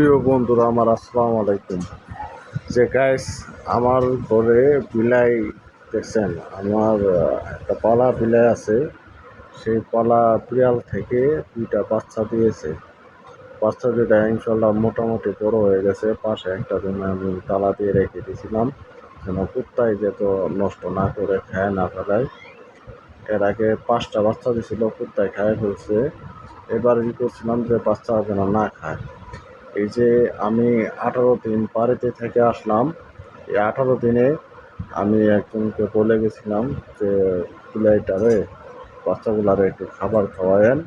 প্রিয় বন্ধুরা, আমার আসসালামু আলাইকুম। যে গাইস আমার ঘরে বিলাই দেখছেন, আমার একটা পালা বিলাই আছে। সেই পালা বিড়াল থেকে দুইটা বাচ্চা দিয়েছে। বাচ্চা দুইটা ইনশাল্লাহ মোটামুটি বড় হয়ে গেছে। পাশে একটা রুমে আমি তালা দিয়ে রেখে দিয়েছিলাম, যেন কুত্তায় যেত নষ্ট না করে খায় না ফেলায়। এর আগে পাঁচটা বাচ্চা দিয়েছিল, কুত্তায় খায় ফেলছে। এবার কি করছিলাম যে বাচ্চা যেন না খায়। এই যে আমি আঠারো দিন বাড়িতে থেকে আসলাম, এই আঠারো দিনে আমি একজনকে বলে গেছিলাম যে পিলাইটারে বাচ্চাগুলারে একটু খাবার খাওয়ায়েন,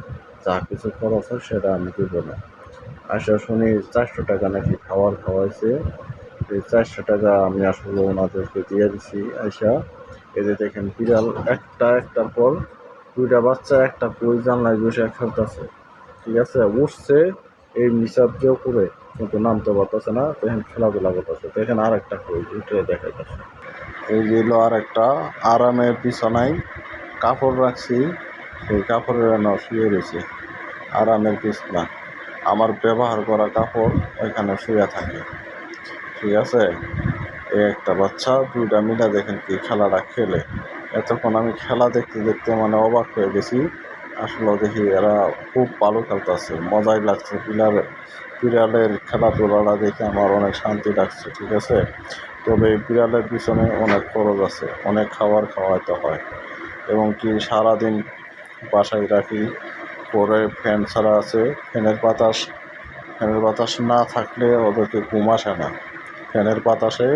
যা কিছু খরচ হয় সেটা আমি দিব না। আসা শুনি চারশো টাকা নাকি খাবার খাওয়াইছে। এই চারশো টাকা আমি আসলে ওনাদেরকে দিয়ে দিছি, আইসা যে দেখেন বিড়াল একটা একটার পর দুইটা বাচ্চা, একটা কই জানলায় বসে খেলতেছে। ঠিক আছে, উঠছে এই মিসাব দিয়েও করে, কিন্তু নামতে পারতেছে না দেখেন খেলাধুলা করতেছে। দেখেন আর একটা কই উঠে দেখাইতেছে। এই যে আর একটা আরামের বিছানায় কাপড় রাখছি সেই কাপড়ের না শুয়ে রয়েছে। আরামের পিছনা। আমার ব্যবহার করা কাপড় ওইখানে শুয়ে থাকে। ঠিক আছে? এই একটা বাচ্চা, দুইটা মিলে দেখেন কি খেলাটা খেলে। এতক্ষণ আমি খেলা দেখতে দেখতে মানে অবাক হয়ে গেছি। আসলে দেখি এরা খুব ভালো খেলতেছে, মজাই লাগছে। বিড়াল বিড়ালের খেলাধুলাটা দেখে আমার অনেক শান্তি লাগছে, ঠিক আছে? তবে বিড়ালের পিছনে অনেক খরচ আছে, অনেক খাবার খাওয়াতে হয়। এবং কি সারাদিন বাসায় রাখি, পরে ফ্যান ছাড়া আছে, ফ্যানের বাতাস ফ্যানের বাতাস না থাকলে ওদেরকে ঘুম আসে না। ফ্যানের বাতাসে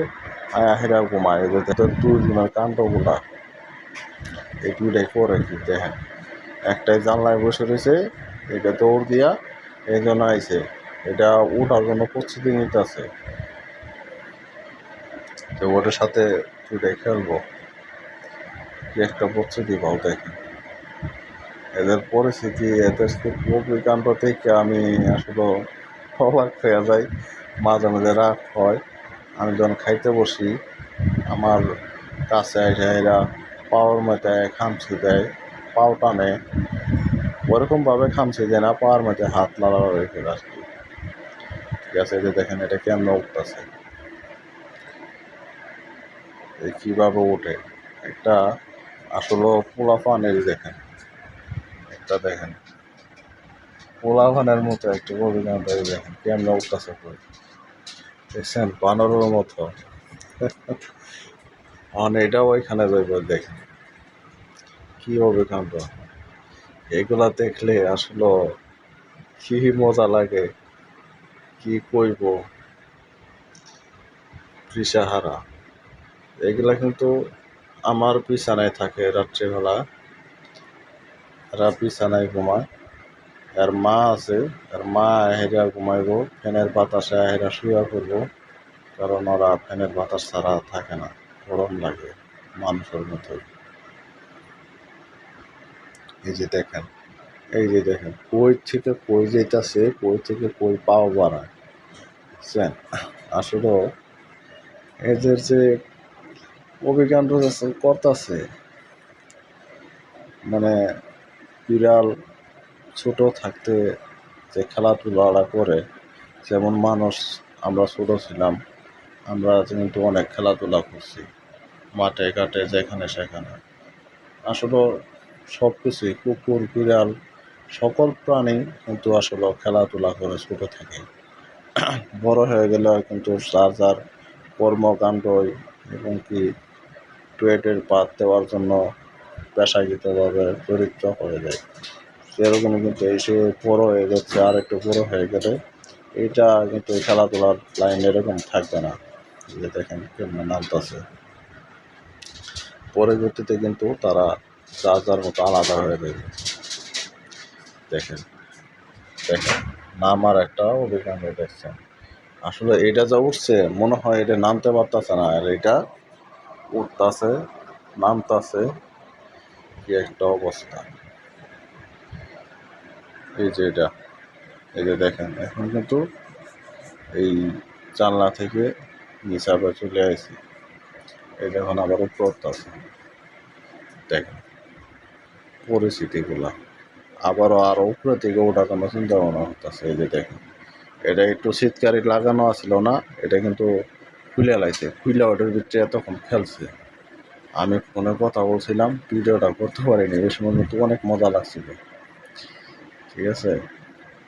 আয়াহেরা ঘুমায়, এদের দুজনের কাণ্ডগুলা। এই দুইটাই করে কি দেখেন? একটাই জানলায় বসে রয়েছে, এটা দৌড় দিয়া এই জন্য আইছে। এটা ওঠার জন্য প্রস্তুতি নিতেছে। তো ওটার সাথে দুইটাই খেলব। কি একটা প্রস্তুতি পাও দেখেন এদের পরিস্থিতি, এদের অগ্নিকাণ্ড থেকে আমি আসলে অবাক হয়ে যাই। মাঝে মাঝে রাগ হয়। আমি যখন খাইতে বসি, আমার কাছে এরা পাওয়ার মধ্যে খামচি দেয়। পাও টানে ওরকমভাবে খামচি দেয় না, পাওয়ার মধ্যে হাত রেখে আর কি। ঠিক আছে যে দেখেন, এটা কেমন উঠতেছে? এই কীভাবে ওঠে একটা আসলে পোলা পানের দেখেন, একটা দেখেন। পোলা পানের মতো একটা অভিজ্ঞতা দেখেন, কেমন উঠতেছে করে দেখছেন, বানরের মতো। মানে এটাও ওইখানে যাইব, দেখেন। কি অভিকাণ্ড এগুলা দেখলে আসলে কি মজা লাগে, কি কইব? তৃষাহারা এগুলা কিন্তু আমার বিছানায় থাকে রাত্রিবেলা। এরা বিছানায় ঘুমায়। আর মা আছে আর মা হেরা ঘুমাইব, ফ্যানের বাতাসে হেরা শুয়া করব কারণ ওরা ফ্যানের বাতাস ছাড়া থাকে না, গরম লাগে মানুষের মতোই। এই যে দেখেন, এই যে দেখেন, কই থেকে কই যেতেছে কই থেকে কই পাও বাড়ায় বুঝছেন? আসলে এদের যে অভিজ্ঞান করতেছে মানে বিড়াল ছোট থাকতে যে খেলাধুলাটা করে, যেমন মানুষ, আমরা ছোট ছিলাম, আমরা কিন্তু অনেক খেলাধুলা করছি, মাঠে, ঘাটে, যেখানে, সেখানে। আসলে সব কিছুই কুকুর, বিড়াল, সকল প্রাণী কিন্তু আসলে খেলাধুলা করে ছোট থাকে। বড় হয়ে গেলে কিন্তু যার যার কর্মকাণ্ডই এবং কি টুয়েটের পাত দেওয়ার জন্য পেশাগতভাবে চরিত্র হয়ে যায়। সেরকম কিন্তু এসে বড় হয়ে যাচ্ছে, আর একটু বড় হয়ে গেলে এটা কিন্তু খেলাধুলার লাইন এরকম থাকবে না। যে দেখেন কেমন নামতেছে পরবর্তীতে কিন্তু তারা যার মতো আলাদা হয়ে যাবে দেখেন দেখেন, নামার একটা অভিজ্ঞান দেখছেন। আসলে এটা যা উঠছে, মনে হয় এটা নামতে পারতেছে না, আর এটা উঠতেছে, নামতাছে কি একটা অবস্থা। এই যে এটা, এই যে দেখেন, এখন কিন্তু এই জানলা থেকে নিচাবে চলে আসি এই দেখুন আবার উপর আছে। দেখেন পরিস্থিতিগুলা। আবারও আরও উপরে থেকে ওঠা কোনো চিন্তা ভাবনা হতেছে এই যে দেখেন। এটা একটু শীতকারি লাগানো আছিল না, এটা কিন্তু খুলে লাইছে খুলে ওটার ভিতরে এতক্ষণ খেলছে আমি ফোনে কথা বলছিলাম, ভিডিওটা করতে পারিনি, ওই সময় কিন্তু অনেক মজা লাগছিল। ঠিক আছে?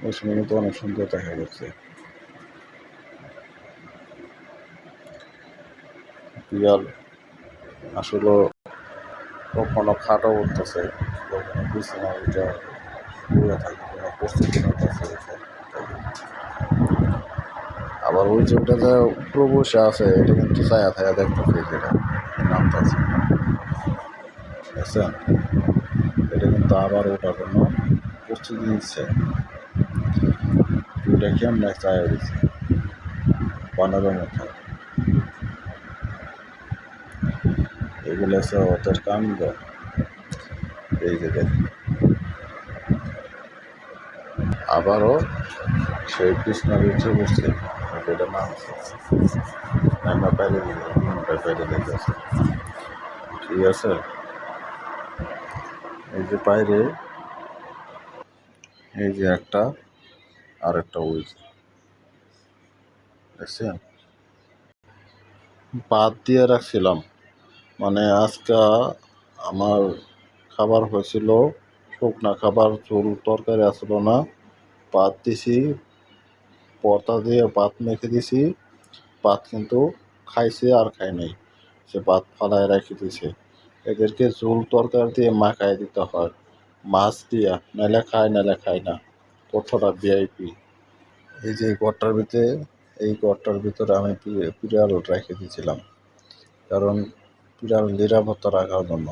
ওই সময় কিন্তু অনেক সুন্দর দেখা যাচ্ছে। বিড়াল আসলে কখনো খাটো উঠতেছে কখনো বিছানা শুয়ে থাকে, কোনো প্রস্তুতি আবার ওই যে ওটা উপরে আছে, এটা কিন্তু ছায়া ছায়া দেখতেছে যেটা নামতেছে। বুঝছেন? এটা কিন্তু আবার ওটার জন্য প্রস্তুতি নিচ্ছে। ওটা কেমন ছায়া দিচ্ছে? বানরের মতো। এগুলো হচ্ছে ওদের কাণ্ড এই যে আবারও সেই কৃষ্ণের উঠে বসছে। এটা আমরা ঠিক আছে? এই যে বাইরে, এই যে একটা আর একটা ওই দেখছেন? বাদ দিয়ে রাখছিলাম। মানে আজকে আমার খাবার হয়েছিল, শুকনা খাবার চুল তরকারি আসলো না। পাত দিছি পর্দা দিয়ে ভাত মেখে দিছি। পাত কিন্তু খাইছে আর খায় নাই, সে ভাত ফালায় রেখে দিছে। এদেরকে ঝোল, তরকারি দিয়ে মাখায় দিতে হয়, মাছ দিয়া, নাইলে খায় নাইলে খায় না। কতটা ভিআইপি। এই যে ঘরটার ভিতরে, এই ঘরটার ভিতরে আমি বিড়াল রেখে দিয়েছিলাম কারণ বিড়াল নিরাপত্তা রাখার জন্য।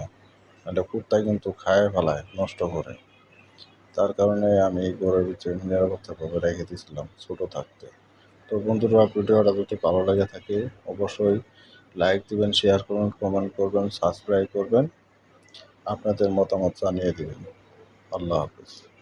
এটা কুত্তায় কিন্তু খায় ফেলায়, নষ্ট করে। তার কারণে আমি এই ঘরের ভিতরে নিরাপত্তাভাবে রেখে দিয়েছিলাম ছোটো থাকতে। তো বন্ধুরা, ভিডিওটা যদি ভালো লেগে থাকে, অবশ্যই লাইক দিবেন, শেয়ার করবেন, কমেন্ট করবেন, সাবস্ক্রাইব করবেন। আপনাদের মতামত জানিয়ে দেবেন। আল্লাহ হাফিজ।